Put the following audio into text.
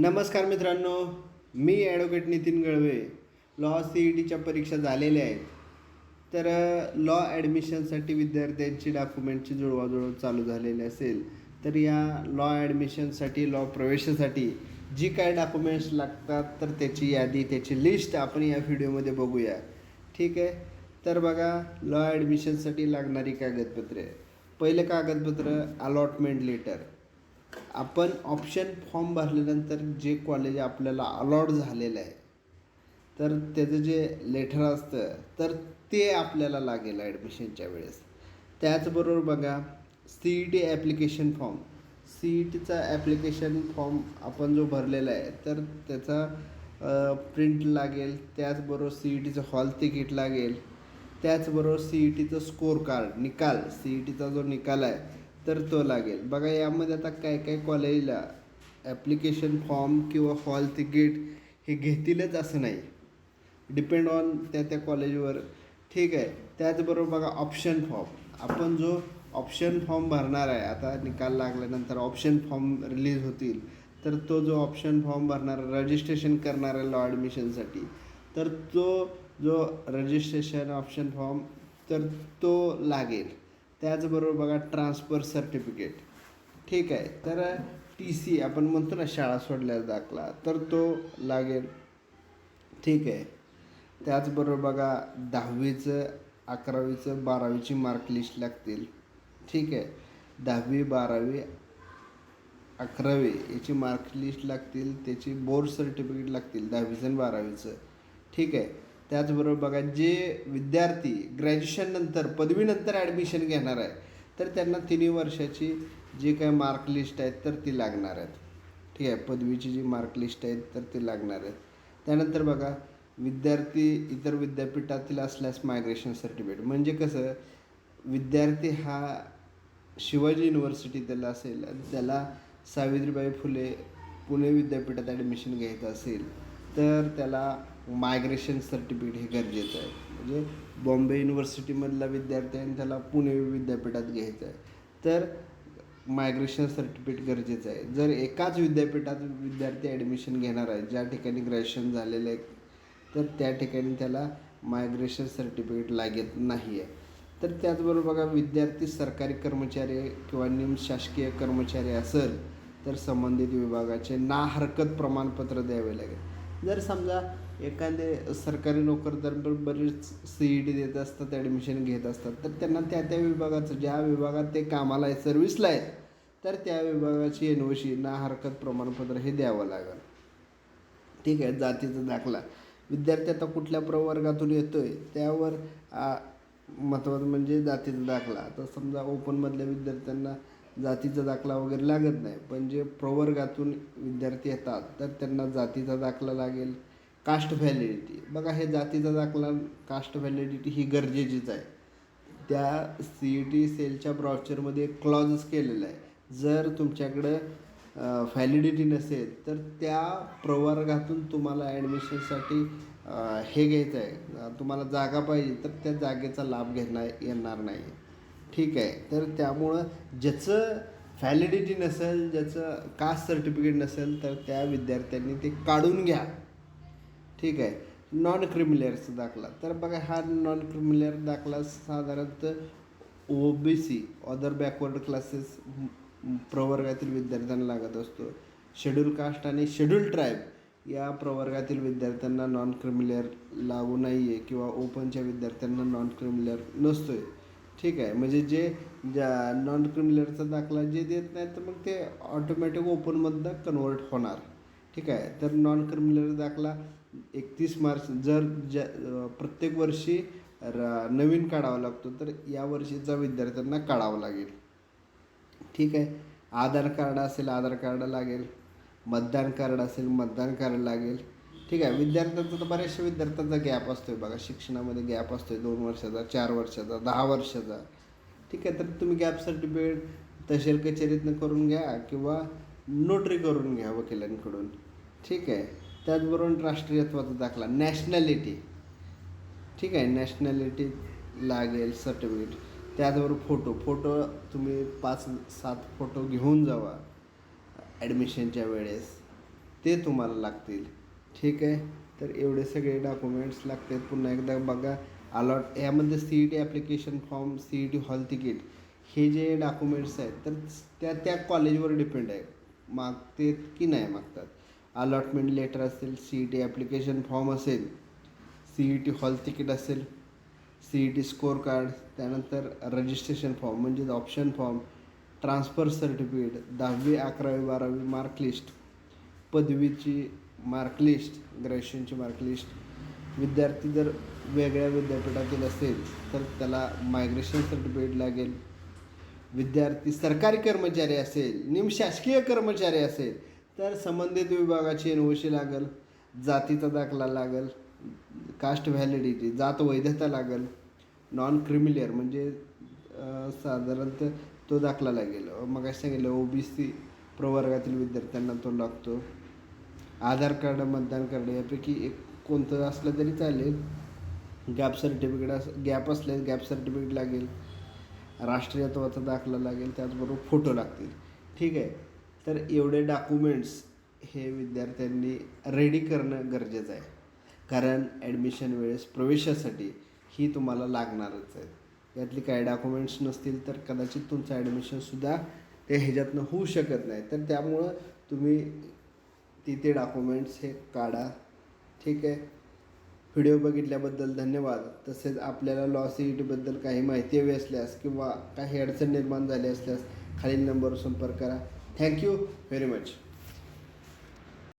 नमस्कार मित्रांनो मी advocate Nitin Galve. Law C E टीच्या परीक्षा झालेल्या आहेत. तर लॉ ॲडमिशनसाठी विद्यार्थ्यांची डॉक्युमेंटची जुळवाजुळव चालू झालेली असेल तर या लॉ ॲडमिशनसाठी लॉ प्रवेशासाठी जी काय डॉक्युमेंट्स लागतात तर त्याची यादी त्याची लिस्ट आपण या व्हिडिओमध्ये बघूया. ठीक आहे? तर बघा लॉ ॲडमिशनसाठी लागणारी कागदपत्रे. पहिलं कागदपत्र अलॉटमेंट लेटर आपण ऑप्शन फॉर्म भरल्यानंतर जे कॉलेज आपल्याला अलॉट झालेलं आहे तर त्याचं जे लेटर असतं तर ते आपल्याला लागेल ॲडमिशनच्या वेळेस. त्याचबरोबर बघा C E T application form C E टीचा ॲप्लिकेशन फॉर्म आपण जो भरलेला आहे तर त्याचा प्रिंट लागेल त्याचबरोबर सी ई टीचं हॉल तिकीट लागेल त्याचबरोबर सी ई टीचं स्कोर कार्ड निकाल सी ई टीचा जो निकाल आहे तर तो लागेल. बघा यामध्ये आता काय काय कॉलेजला ॲप्लिकेशन फॉर्म किंवा हॉल तिकीट हे घेतीलच असं नाही. डिपेंड ऑन त्या त्या कॉलेजवर ठीक आहे. त्याचबरोबर बघा ऑप्शन फॉर्म आपण जो ऑप्शन फॉर्म भरणार आहे आता निकाल लागल्यानंतर ऑप्शन फॉर्म रिलीज होतील तर तो जो ऑप्शन फॉर्म भरणार रजिस्ट्रेशन करणार आहे लॉ ॲडमिशनसाठी तर तो जो रजिस्ट्रेशन ऑप्शन फॉर्म तर तो लागेल. त्याचबरोबर बघा ट्रान्सफर सर्टिफिकेट ठीक आहे. तर टी सी आपण म्हणतो ना शाळा सोडल्याचा दाखला. तर तो लागेल. ठीक आहे. त्याचबरोबर बघा दहावीचं अकरावीचं बारावीची मार्क लिस्ट लागतील. ठीक आहे. दहावी बारावी अकरावी याची मार्क लिस्ट लागतील. त्याची बोर्ड सर्टिफिकेट लागतील. दहावीचं आणि बारावीचं. ठीक आहे. त्याचबरोबर बघा जे विद्यार्थी ग्रॅज्युएशननंतर पदवीनंतर ॲडमिशन घेणार आहे तर त्यांना तिन्ही वर्षाची जी काय मार्क लिस्ट आहेत तर ती लागणार आहेत. ठीक आहे पदवीची जी मार्क लिस्ट आहेत तर ती लागणार आहेत. त्यानंतर बघा विद्यार्थी इतर विद्यापीठातील असल्यास मायग्रेशन सर्टिफिकेट म्हणजे कसं विद्यार्थी हा शिवाजी युनिव्हर्सिटी त्याला असेल त्याला सावित्रीबाई फुले पुणे विद्यापीठात ॲडमिशन घ्यायचं असेल तर त्याला मायग्रेशन सर्टिफिकेट हे गरजेचं आहे. म्हणजे बॉम्बे युनिव्हर्सिटीमधला विद्यार्थी आणि त्याला पुणे विद्यापीठात घ्यायचं आहे. तर मायग्रेशन सर्टिफिकेट गरजेचं आहे. जर एकाच विद्यापीठात विद्यार्थी ॲडमिशन घेणार आहे ज्या ठिकाणी ग्रॅज्युएशन झालेलं आहे तर त्या ठिकाणी त्याला मायग्रेशन सर्टिफिकेट लागत नाही आहे. तर त्याचबरोबर बघा विद्यार्थी सरकारी कर्मचारी किंवा निमशासकीय कर्मचारी असेल तर संबंधित विभागाचे ना हरकत प्रमाणपत्र द्यावे लागेल. जर समजा एखादे सरकारी नोकर बरीच बरेच सी ई टी देत असतात ॲडमिशन घेत असतात तर त्यांना त्या त्या विभागाचं ज्या विभागात ते कामाला आहे सर्व्हिसला आहेत तर त्या विभागाची एन ओ सी ना हरकत प्रमाणपत्र हे द्यावं लागेल. ठीक आहे जातीचा दाखला. विद्यार्थी आता कुठल्या प्रवर्गातून येतो आहे त्यावर महत्त्वाचं म्हणजे जातीचा दाखला. आता समजा ओपनमधल्या विद्यार्थ्यांना जातीचा दाखला वगैरे लागत नाही. पण जे प्रवर्गातून विद्यार्थी येतात तर त्यांना जातीचा दाखला लागेल कास्ट व्हॅलिडिटी बघा हे जातीचा दाखला कास्ट व्हॅलिडिटी ही गरजेचीच आहे. त्या सी ई टी सेलच्या ब्रॉचरमध्ये एक क्लॉजच केलेला आहे. जर तुमच्याकडं व्हॅलिडिटी नसेल तर त्या प्रवर्गातून तुम्हाला ॲडमिशनसाठी हे घ्यायचं आहे तुम्हाला जागा पाहिजे तर त्या जागेचा लाभ घेणार येणार नाही. ठीक आहे. तर त्यामुळं ज्याचं व्हॅलिडिटी नसेल ज्याचं कास्ट सर्टिफिकेट नसेल तर त्या विद्यार्थ्यांनी ते काढून घ्या. ठीक आहे. नॉन क्रिमिलेअरचा दाखला. तर बघा हा नॉन क्रिमिलेअर दाखला साधारणतः O B C other backward classes प्रवर्गातील विद्यार्थ्यांना लागत असतो. शेड्यूल कास्ट आणि शेड्यूल ट्राईब या प्रवर्गातील विद्यार्थ्यांना नॉन क्रिमिलेअर लागू नाही आहे किंवा ओपनच्या विद्यार्थ्यांना नॉन क्रिमिलेअर नसतो आहे ठीक आहे. म्हणजे जे ज्या नॉन क्रिमिनलचा दाखला जे देत नाही तर मग ते ऑटोमॅटिक ओपनमधनं कन्वर्ट होणार. ठीक आहे. तर नॉन क्रिमिनल दाखला एकतीस मार्च जर ज्या प्रत्येक वर्षी र नवीन काढावा लागतो तर या वर्षीचा विद्यार्थ्यांना काढावं लागेल. ठीक आहे. आधार कार्ड असेल आधार कार्ड लागेल. मतदान कार्ड असेल मतदान कार्ड लागेल. ठीक आहे विद्यार्थ्यांचा तर बऱ्याचशा विद्यार्थ्यांचा गॅप असतो आहे बघा. शिक्षणामध्ये गॅप असतो आहे दोन वर्षाचा चार वर्षाचा दहा वर्षाचा. ठीक आहे तर तुम्ही गॅप सर्टिफिकेट तहसील कचेरीतनं करून घ्या किंवा नोटरी करून घ्या वकिलांकडून. ठीक आहे त्याचबरोबर राष्ट्रीयत्वाचा दाखला नॅशनॅलिटी ठीक आहे नॅशनॅलिटी लागेल सर्टिफिकेट त्याचबरोबर फोटो फोटो तुम्ही पाच सात फोटो घेऊन जावा. ॲडमिशनच्या वेळेस. ते तुम्हाला लागतील. ठीक आहे. तर एवढे सगळे डॉक्युमेंट्स लागतात. पुन्हा एकदा बघा अलॉट यामध्ये C E T application form C E T hall ticket हे जे डॉक्युमेंट्स आहेत तर त्या त्या कॉलेजवर डिपेंड आहे. मागतात की नाही मागतात. अलॉटमेंट लेटर असेल C E T application form असेल C E T hall ticket असेल C E T score card त्यानंतर रजिस्ट्रेशन फॉर्म म्हणजेच ऑप्शन फॉर्म ट्रान्सफर सर्टिफिकेट दहावी अकरावी बारावी मार्क लिस्ट पदवीची मार्कलिस्ट ग्रॅज्युएशनची मार्कलिस्ट विद्यार्थी जर वेगळ्या विद्यापीठातील असेल तर त्याला मायग्रेशन सर्टिफिकेट लागेल. विद्यार्थी सरकारी कर्मचारी असेल निमशासकीय कर्मचारी असेल तर संबंधित विभागाची एन ओ सी लागेल जातीचा दाखला लागेल कास्ट व्हॅलिडिटी जात वैधता लागेल. नॉन क्रिमिलियर म्हणजे साधारणतः तो दाखला लागेल. मग सांगितलं ओ बी सी प्रवर्गातील विद्यार्थ्यांना तो लागतो. आधार कार्ड मतदान कार्ड यापैकी एक कोणतं असलं तरी चालेल. गॅप सर्टिफिकेट अस गॅप असल्यास गॅप सर्टिफिकेट लागेल. राष्ट्रीयत्वाचा दाखला लागेल त्याचबरोबर फोटो लागतील. ठीक आहे. तर एवढे डॉक्युमेंट्स हे विद्यार्थ्यांनी रेडी करणं गरजेचं आहे. कारण ॲडमिशन वेळेस प्रवेशासाठी ही तुम्हाला लागणारच आहे. यातली काही डॉक्युमेंट्स नसतील तर कदाचित तुमचं ॲडमिशनसुद्धा ते ह्याच्यातनं होऊ शकत नाही. तर त्यामुळं तुम्ही तिथे डॉक्युमेंट्स हे काढा. ठीक आहे? व्हिडिओ बघितल्याबद्दल धन्यवाद. तसेच आपल्याला लॉस सी काही माहिती हवी असल्यास किंवा काही अडचण निर्माण झाली असल्यास खालील नंबरवर संपर्क करा. Thank you very much